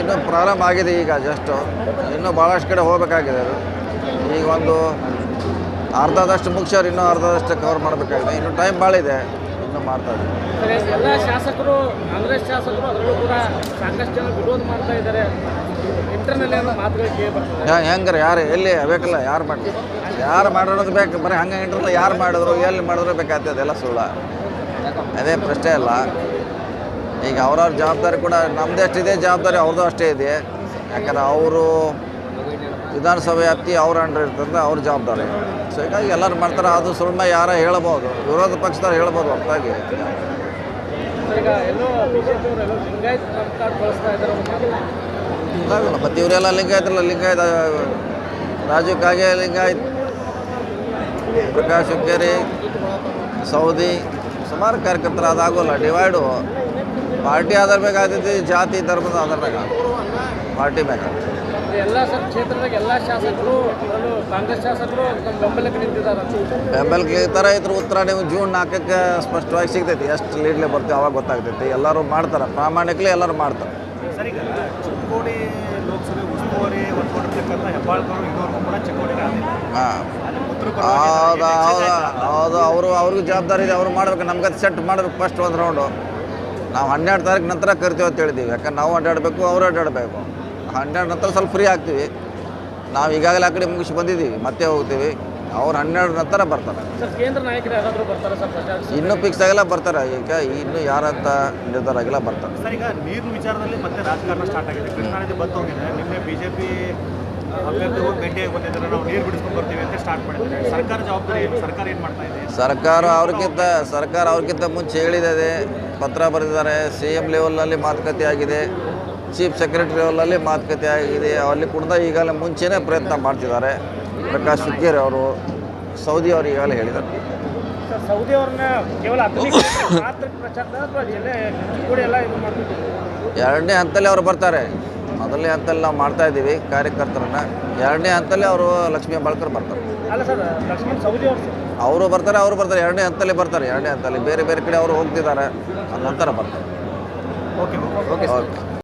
ಇನ್ನೂ ಪ್ರಾರಂಭ ಆಗಿದೆ ಈಗ ಜಸ್ಟು ಇನ್ನೂ ಭಾಳಷ್ಟು ಕಡೆ ಹೋಗಬೇಕಾಗಿದೆ ಅದು. ಈಗ ಒಂದು ಅರ್ಧದಷ್ಟು ಮುಗಿಸೋರು ಇನ್ನೂ ಅರ್ಧದಷ್ಟು ಕವರ್ ಮಾಡಬೇಕಾಗಿದೆ. ಇನ್ನು ಟೈಮ್ ಭಾಳ ಇದೆ ಇನ್ನೂ ಮಾಡ್ತಾ ಇದ್ದೀವಿ ಸರಿ ಎಲ್ಲ ಶಾಸಕರು ಕಾಂಗ್ರೆಸ್ ಶಾಸಕರು ಅದರಲ್ಲೂ ಕೂಡ ಸಾಕಷ್ಟು ಜನ ವಿರೋಧ ಮಾಡ್ತಾ ಇದ್ದಾರೆ. ಹೆಂಗಾರೆ ಯಾರು ಎಲ್ಲಿ ಬೇಕಲ್ಲ ಯಾರು ಮಾಡಿ ಯಾರು ಮಾಡೋದು ಬೇಕು ಬರೀ ಹಂಗೆ ಇಂಟರ್ನಲ್ ಯಾರು ಮಾಡಿದ್ರು ಎಲ್ಲಿ ಮಾಡಿದ್ರು ಬೇಕಾಗ್ತದೆ ಅದೆಲ್ಲ ಸುಳ್ಳ. ಅದೇ ಪ್ರಶ್ನೆ ಅಲ್ಲ. ಈಗ ಅವ್ರವ್ರ ಜವಾಬ್ದಾರಿ ಕೂಡ ನಮ್ಮದೇ ಅಷ್ಟಿದೆ ಜವಾಬ್ದಾರಿ ಅವ್ರದ್ದು ಅಷ್ಟೇ ಇದೆ. ಯಾಕಂದ್ರೆ ಅವರು ವಿಧಾನಸಭೆ ವ್ಯಾಪ್ತಿ ಅವ್ರ ಅಂಡರ್ ಇರ್ತಂದ್ರೆ ಅವ್ರ ಜವಾಬ್ದಾರಿ. ಸೊ ಹೀಗಾಗಿ ಎಲ್ಲರೂ ಮಾಡ್ತಾರೆ ಅದು ಸುಳ್ಮ ಯಾರ ಹೇಳ್ಬೋದು. ವಿರೋಧ ಪಕ್ಷದವ್ರು ಹೇಳ್ಬೋದು ಹೊರತಾಗಿ ಮತ್ತು ಇವರೆಲ್ಲ ಲಿಂಗಾಯತಲ್ಲ ಲಿಂಗಾಯತ ರಾಜು ಕಾಗೆ ಲಿಂಗಾಯತ್ ಪ್ರಕಾಶ್ ಹುಕ್ಕೇರಿ ಸೌದಿ ಸುಮಾರು ಕಾರ್ಯಕರ್ತರು ಅದಾಗೋಲ್ಲ ಡಿವೈಡು. ಪಾರ್ಟಿ ಆಧಾರ ಬೇಕಾಗ್ತೈತಿ ಜಾತಿ ಧರ್ಮದ ಆಧಾರ ಬೇಕಾಗ ಪಾರ್ಟಿ ಬೇಕಾಗ್ತದೆ ಎಲ್ಲ ಸರ್ ಕ್ಷೇತ್ರದಾಗ ಎಲ್ಲ ಶಾಸಕರು ಕಾಂಗ್ರೆಸ್ ಶಾಸಕರು ಬೆಂಬಲಕ್ಕೆ ನಿಂತಿದ್ದಾರೆ. ಬೆಂಬಲಕ್ಕೆ ಈ ಥರ ಇದ್ರ ಉತ್ತರ ನೀವು ಜೂನ್ ನಾಲ್ಕಕ್ಕೆ ಸ್ಪಷ್ಟವಾಗಿ ಸಿಗ್ತೈತಿ. ಎಷ್ಟು ಲೀಡ್ಲೆ ಬರ್ತೀವಿ ಅವಾಗ ಗೊತ್ತಾಗ್ತೈತಿ. ಎಲ್ಲರೂ ಮಾಡ್ತಾರೆ. ಪ್ರಾಮಾಣಿಕಲಿ ಎಲ್ಲರೂ ಮಾಡ್ತಾರೆ. ಚಿಕ್ಕೋಡಿ ಲೋಕಸಭೆ ಉಸ್ತುವಾರಿ ಹೊತ್ಕೊಂಡಿರ್ತಕ್ಕಂಥ ಹೆಬ್ಬಾಳ್ಕರು ಇದುವರೆಗೂ ಕೂಡ ಚಿಕ್ಕೋಡಿಗೆ ಹೌದಾ ಹೌದು ಹೌದು ಹೌದು. ಅವರು ಅವ್ರಿಗೂ ಜವಾಬ್ದಾರಿ ಇದೆ. ಅವ್ರು ಮಾಡ್ಬೇಕು. ನಮ್ಗೆ ಅದು ಸೆಟ್ ಮಾಡ್ಬೇಕು ಫಸ್ಟ್ ಒಂದು ರೌಂಡು ನಾವು ಹನ್ನೆರಡು ತಾರೀಕು ನಂತರ ಕರಿತೀವಿ ಅಂತ ಹೇಳಿದ್ದೀವಿ. ಯಾಕಂದ್ರೆ ನಾವು ಅಡ್ಡಾಡಬೇಕು ಅವರು ಅಡ್ಡಾಡಬೇಕು. ಹನ್ನೆರಡು ನಂತರ ಸ್ವಲ್ಪ ಫ್ರೀ ಆಗ್ತೀವಿ. ನಾವು ಈಗಾಗಲೇ ಆ ಕಡೆ ಮುಗಿಸಿ ಬಂದಿದ್ದೀವಿ ಮತ್ತೆ ಹೋಗ್ತೀವಿ. ಅವ್ರು ಹನ್ನೆರಡು ನಂತರ ಬರ್ತಾರೆ. ಸರ್ ಕೇಂದ್ರ ನಾಯಕರು ಯಾರಾದರೂ ಬರ್ತಾರೆ ಸರ್ ಇನ್ನೂ ಫಿಕ್ಸ್ ಆಗಿಲ್ಲ ಬರ್ತಾರೆ. ಈಗ ಇನ್ನೂ ಯಾರಂತ ನಿರ್ಧಾರ ಆಗಿಲ್ಲ ಬರ್ತಾರೆ. ಸರ್ ಈಗ ನೀರಿನ ವಿಚಾರದಲ್ಲಿ ಮತ್ತೆ ರಾಜಕಾರಣ ಸ್ಟಾರ್ಟ್ ಆಗಿದೆ. ಕೃಷ್ಣಾ ನದಿ ಬಂದು ಹೋಗಿದೆ. ನಿನ್ನೆ ಬಿಜೆಪಿ ಅಭ್ಯರ್ಥಿ ಹೋಗಿ ಭೇಟಿಯಾಗಿ ಬಂದಿದ್ದಾರೆ ನಾವು ನೀರು ಬಿಡಿಸ್ಕೊಂಡು ಬರ್ತೀವಿ ಅಂತ ಸ್ಟಾರ್ಟ್ ಮಾಡಿದ್ದಾರೆ. ಸರ್ಕಾರ ಜವಾಬ್ದಾರಿ ಏನು? ಸರ್ಕಾರ ಏನು ಮಾಡ್ತಾ ಇದೆ? ಸರ್ಕಾರ ಅವ್ರಿಗಿಂತ ಸರ್ಕಾರ ಅವ್ರಿಗಿಂತ ಮುಂಚೆ ಹೇಳಿದೆ ಪತ್ರ ಬರೆದಿದ್ದಾರೆ. ಸಿ ಎಂ ಲೆವೆಲ್ನಲ್ಲಿ ಮಾತುಕತೆ ಆಗಿದೆ. ಚೀಫ್ ಸೆಕ್ರೆಟರಿ ಲೆವೆಲಲ್ಲಿ ಮಾತುಕತೆ ಆಗಿದೆ. ಅಲ್ಲಿ ಕೂಡ ಈಗಾಗಲೇ ಮುಂಚೆನೇ ಪ್ರಯತ್ನ ಮಾಡ್ತಿದ್ದಾರೆ. ಪ್ರಕಾಶ್ ಹುಕ್ಕೇರಿ ಅವರು ಸೌದಿ ಅವರು ಈಗಾಗಲೇ ಹೇಳಿದ್ದಾರೆ. ಸರ್ ಸೌದಿ ಅವ್ರನ್ನ ಕೇವಲ ಎರಡನೇ ಹಂತಲ್ಲಿ ಅವರು ಬರ್ತಾರೆ. ಮೊದಲನೇ ಹಂತಲ್ಲಿ ನಾವು ಮಾಡ್ತಾ ಇದ್ದೀವಿ ಕಾರ್ಯಕರ್ತರನ್ನ. ಎರಡನೇ ಹಂತಲ್ಲಿ ಅವರು ಲಕ್ಷ್ಮೀ ಬಾಳ್ಕರ್ ಬರ್ತಾರೆ. ಅವ್ರು ಅವರು ಬರ್ತಾರೆ ಅವರು ಬರ್ತಾರೆ. ಎರಡನೇ ಹಂತಲ್ಲಿ ಬರ್ತಾರೆ. ಎರಡನೇ ಹಂತಲ್ಲಿ ಬೇರೆ ಬೇರೆ ಕಡೆ ಅವರು ಹೋಗ್ತಿದ್ದಾರೆ. ಅದ ನಂತರ ಬರ್ತಾರೆ. Okay okay